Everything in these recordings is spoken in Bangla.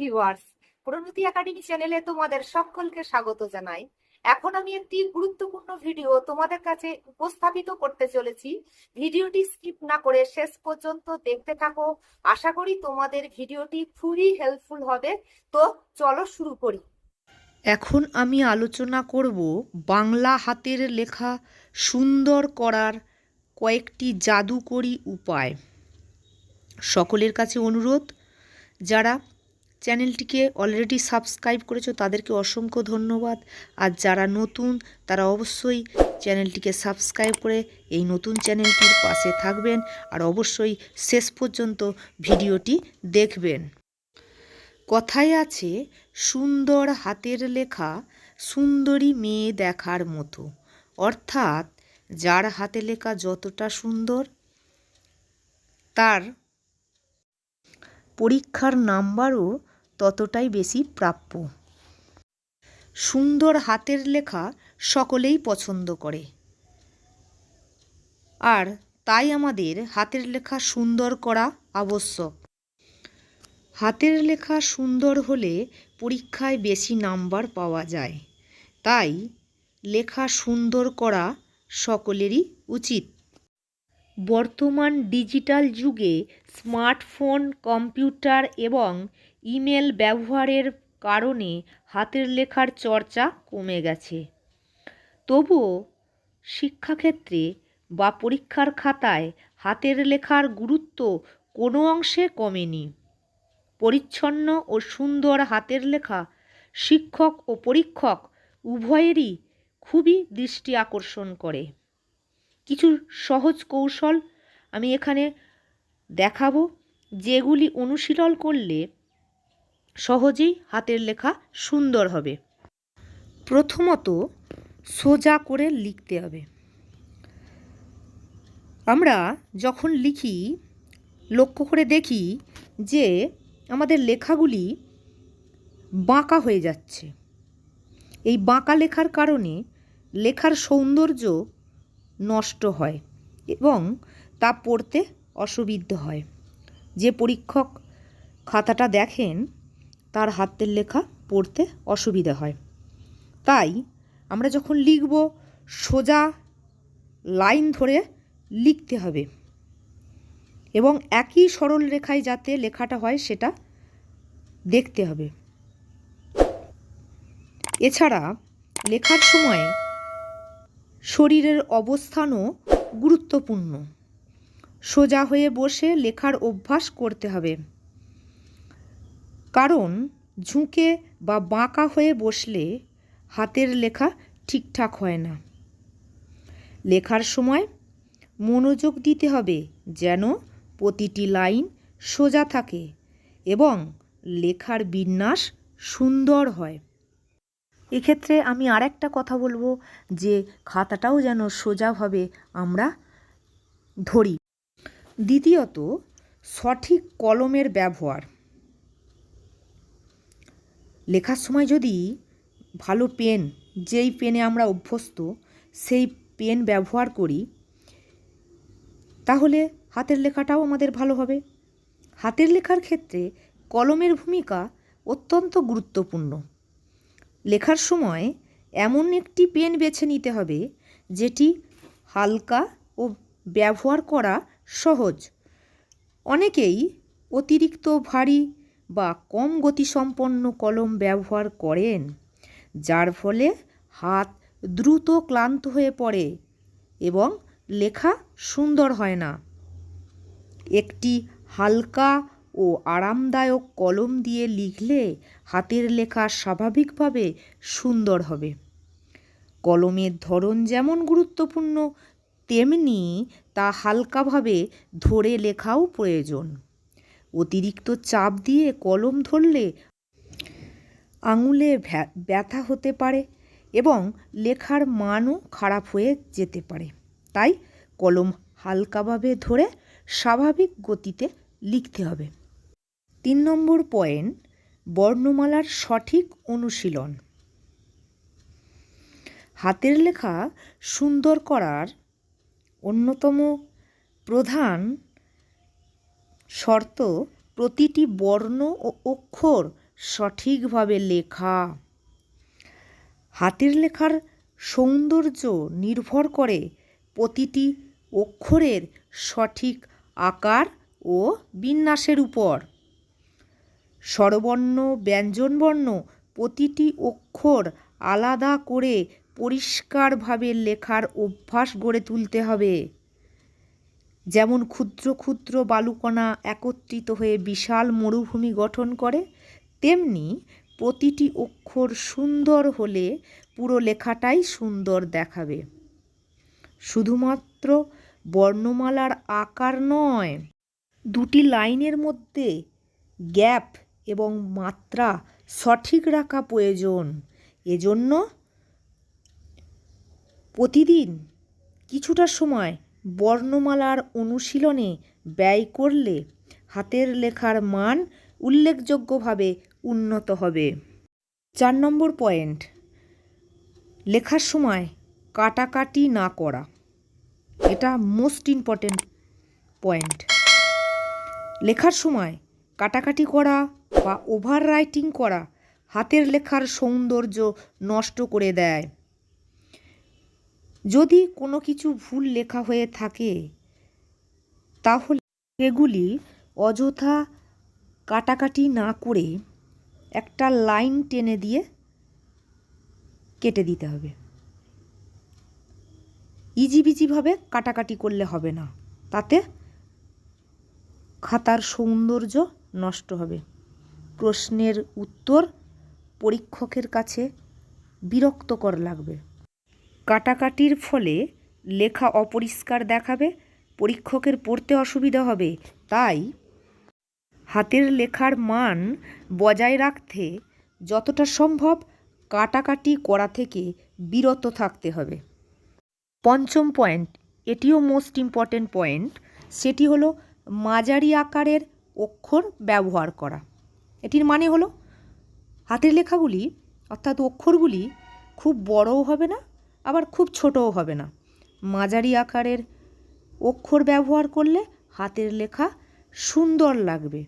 ভিউয়ার্স প্রণতি একাডেমি চ্যানেলে তোমাদের সকলকে স্বাগত জানাই। এখন আমি একটি গুরুত্বপূর্ণ ভিডিও তোমাদের কাছে উপস্থাপিত করতে চলেছি। ভিডিওটি স্কিপ না করে শেষ পর্যন্ত দেখতে থাকো। আশা করি তোমাদের ভিডিওটি খুবই হেল্পফুল হবে। তো চলো শুরু করি। এখন আমি আলোচনা করব বাংলা হাতের লেখা সুন্দর করার কয়েকটি জাদুকরী উপায়। সকলের কাছে অনুরোধ, যারা চ্যানেলটিকে অলরেডি সাবস্ক্রাইব করেছ, তাদেরকে অসংখ্য ধন্যবাদ। আর যারা নতুন, তারা অবশ্যই চ্যানেলটিকে সাবস্ক্রাইব করে এই নতুন চ্যানেলটির পাশে থাকবেন আর অবশ্যই শেষ পর্যন্ত ভিডিওটি দেখবেন। কথায় আছে, সুন্দর হাতের লেখা সুন্দরী মেয়ে দেখার মতো। অর্থাৎ, যার হাতে লেখা যতটা সুন্দর, তার পরীক্ষার নাম্বারও ততটাই বেশি প্রাপ্য। সুন্দর হাতের লেখা সকলেই পছন্দ করে। আর তাই আমাদের হাতের লেখা সুন্দর করা আবশ্যক। হাতের লেখা সুন্দর হলে পরীক্ষায় বেশি নাম্বার পাওয়া যায়। তাই লেখা সুন্দর করা সকলেরই উচিত। বর্তমান ডিজিটাল যুগে স্মার্টফোন, কম্পিউটার এবং ইমেল ব্যবহারের কারণে হাতের লেখার চর্চা কমে গেছে। তবুও শিক্ষাক্ষেত্রে বা পরীক্ষার খাতায় হাতের লেখার গুরুত্ব কোনো অংশে কমেনি। পরিচ্ছন্ন ও সুন্দর হাতের লেখা শিক্ষক ও পরীক্ষক উভয়েরই খুবই দৃষ্টি আকর্ষণ করে। কিছু সহজ কৌশল আমি এখানে দেখাবো, যেগুলি অনুশীলন করলে সহজেই হাতের লেখা সুন্দর হবে। প্রথমত সোজা করে লিখতে হবে। আমরা যখন লিখি, লক্ষ্য করে দেখি যে আমাদের লেখাগুলি বাঁকা হয়ে যাচ্ছে। এই বাঁকা লেখার কারণে লেখার সৌন্দর্য নষ্ট হয় এবং তা পড়তে অসুবিধে হয়। যে পরীক্ষক খাতাটা দেখেন তার হাতের লেখা পড়তে অসুবিধা হয়। তাই আমরা যখন লিখব, সোজা লাইন ধরে লিখতে হবে এবং একই সরল রেখায় যাতে লেখাটা হয় সেটা দেখতে হবে। এছাড়া লেখার সময় শরীরের অবস্থানও গুরুত্বপূর্ণ। সোজা হয়ে বসে লেখার অভ্যাস করতে হবে। কারণ ঝুঁকে বা বাঁকা হয়ে বসলে হাতের লেখা ঠিকঠাক হয় না। লেখার সময় মনোযোগ দিতে হবে যেন প্রতিটি লাইন সোজা থাকে এবং লেখার বিন্যাস সুন্দর হয়। এক্ষেত্রে আমি আরেকটা কথা বলব যে খাতাটাও যেন সোজাভাবে আমরা ধরি। দ্বিতীয়ত, সঠিক কলমের ব্যবহার। লেখার সময় যদি ভালো পেন, যেই পেনে আমরা অভ্যস্ত, সেই পেন ব্যবহার করি, তাহলে হাতের লেখাটাও আমাদের ভালো হবে। হাতের লেখার ক্ষেত্রে কলমের ভূমিকা অত্যন্ত গুরুত্বপূর্ণ। লেখার সময় এমন একটি পেন বেছে নিতে হবে, যেটি হালকা ও ব্যবহার করা সহজ। অনেকেই অতিরিক্ত ভারী বা কম গতিসম্পন্ন কলম ব্যবহার করেন, যার ফলে হাত দ্রুত ক্লান্ত হয়ে পড়ে এবং লেখা সুন্দর হয় না। একটি হালকা ও আরামদায়ক কলম দিয়ে লিখলে হাতের লেখা স্বাভাবিকভাবে সুন্দর হবে। কলমের ধরন যেমন গুরুত্বপূর্ণ, তেমনি তা হালকাভাবে ধরে লেখাও প্রয়োজন। অতিরিক্ত চাপ দিয়ে কলম ধরলে আঙুলে ব্যথা হতে পারে এবং লেখার মানও খারাপ হয়ে যেতে পারে। তাই কলম হালকাভাবে ধরে স্বাভাবিক গতিতে লিখতে হবে। তিন নম্বর পয়েন্ট, বর্ণমালার সঠিক অনুশীলন। হাতের লেখা সুন্দর করার অন্যতম প্রধান শর্ত প্রতিটি বর্ণ ও অক্ষর সঠিকভাবে লেখা। হাতের লেখার সৌন্দর্য নির্ভর করে প্রতিটি অক্ষরের সঠিক আকার ও বিন্যাসের উপর। স্বরবর্ণ, ব্যঞ্জনবর্ণ প্রতিটি অক্ষর আলাদা করে পরিষ্কারভাবে লেখার অভ্যাস গড়ে তুলতে হবে। যেমন ক্ষুদ্র ক্ষুদ্র বালুকণা একত্রিত হয়ে বিশাল মরুভূমি গঠন করে, তেমনি প্রতিটি অক্ষর সুন্দর হলে পুরো লেখাটাই সুন্দর দেখাবে। শুধুমাত্র বর্ণমালার আকার নয়, দুটি লাইনের মধ্যে গ্যাপ এবং মাত্রা সঠিক রাখা প্রয়োজন। এজন্য প্রতিদিন কিছুটা সময় বর্ণমালার অনুশীলনে ব্যয় করলে হাতের লেখার মান উল্লেখযোগ্যভাবে উন্নত হবে। চার নম্বর পয়েন্ট, লেখার সময় কাটাকাটি না করা। এটা মোস্ট ইম্পর্টেন্ট পয়েন্ট লেখার সময় কাটাকাটি করা বা ওভার রাইটিং করা হাতের লেখার সৌন্দর্য নষ্ট করে দেয়। যদি কোনো কিছু ভুল লেখা হয়ে থাকে, তাহলে সেগুলি অযথা কাটাকাটি না করে একটা লাইন টেনে দিয়ে কেটে দিতে হবে। ইজিবিজিভাবে কাটাকাটি করলে হবে না। তাতে খাতার সৌন্দর্য নষ্ট হবে। প্রশ্নের উত্তর পরীক্ষকের কাছে বিরক্তকর লাগবে। কাটাকাটির ফলে লেখা অপরিষ্কার দেখাবে, পরীক্ষকের পড়তে অসুবিধা হবে। তাই হাতের লেখার মান বজায় রাখতে যতটা সম্ভব কাটাকাটি করা থেকে বিরত থাকতে হবে। পঞ্চম পয়েন্ট, এটিও মোস্ট ইম্পর্ট্যান্ট পয়েন্ট, সেটি হলো মাঝারি আকারের অক্ষর ব্যবহার করা। এটির মানে হলো হাতের লেখাগুলি, অর্থাৎ অক্ষরগুলি খুব বড়ও হবে না আবার খুব ছোটও হবে না। মাঝারি আকারের অক্ষর ব্যবহার করলে হাতের লেখা সুন্দর লাগবে।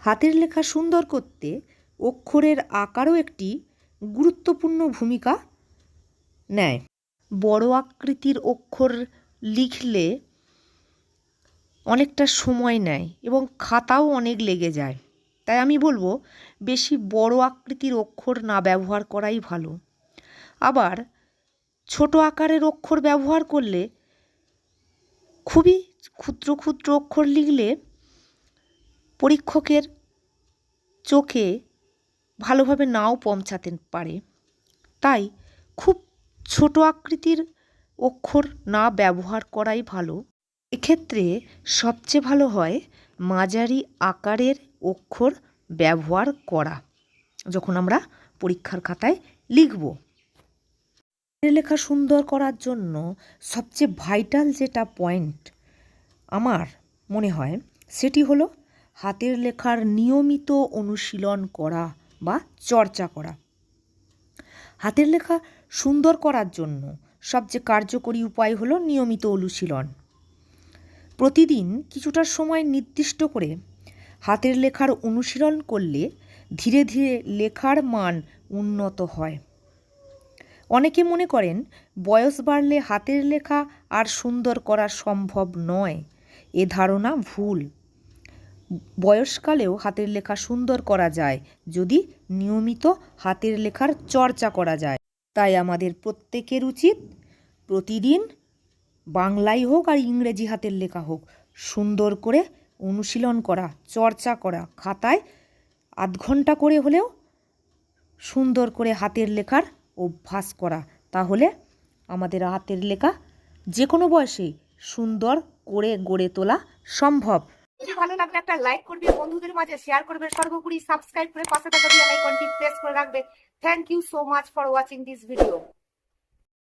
হাতের লেখা সুন্দর করতে অক্ষরের আকারও একটি গুরুত্বপূর্ণ ভূমিকা নেয়। বড় আকৃতির অক্ষর লিখলে অনেকটা সময় নেয় এবং খাতাও অনেক লেগে যায়। তাই আমি বলব, বেশি বড় আকৃতির অক্ষর না ব্যবহার করাই ভালো। আবার ছোট আকারের অক্ষর ব্যবহার করলে খুবই ক্ষুদ্র ক্ষুদ্র অক্ষর লিখলে পরীক্ষকের চোখে ভালোভাবে নাও পৌঁছাতে পারে। তাই খুব ছোট আকৃতির অক্ষর না ব্যবহার করাই ভালো। এক্ষেত্রে সবচেয়ে ভালো হয় মাঝারি আকারের অক্ষর ব্যবহার করা, যখন আমরা পরীক্ষার খাতায় লিখব। লেখা সুন্দর করার জন্য সবচেয়ে ভাইটাল যেটা পয়েন্ট আমার মনে হয়, সেটি হলো হাতের লেখার নিয়মিত অনুশীলন করা বা চর্চা করা। হাতের লেখা সুন্দর করার জন্য সবচেয়ে কার্যকরী উপায় হলো নিয়মিত অনুশীলন। প্রতিদিন কিছুটা সময় নির্দিষ্ট করে হাতের লেখার অনুশীলন করলে ধীরে ধীরে লেখার মান উন্নত হয়। অনেকে মনে করেন, বয়স বাড়লে হাতের লেখা আর সুন্দর করা সম্ভব নয়। এ ধারণা ভুল। বয়সকালেও হাতের লেখা সুন্দর করা যায়, যদি নিয়মিত হাতের লেখার চর্চা করা যায়। তাই আমাদের প্রত্যেকের উচিত প্রতিদিন বাংলাই হোক আর ইংরেজি হাতের লেখা হোক, সুন্দর করে অনুশীলন করা, চর্চা করা, খাতায় আধ ঘণ্টা করে হলেও সুন্দর করে হাতের লেখার অভ্যাস করা। তাহলে আমাদের হাতের লেখা যে কোনো বয়সেই সুন্দর করে গড়ে তোলা সম্ভব। যদি ভালো লাগলে একটা লাইক করবে, বন্ধুদের মাঝে শেয়ার করবে, সর্বোপরি সাবস্ক্রাইব করে পাশে থাকা বেল আইকনটি প্রেস করে রাখবে। Thank you so much for watching this video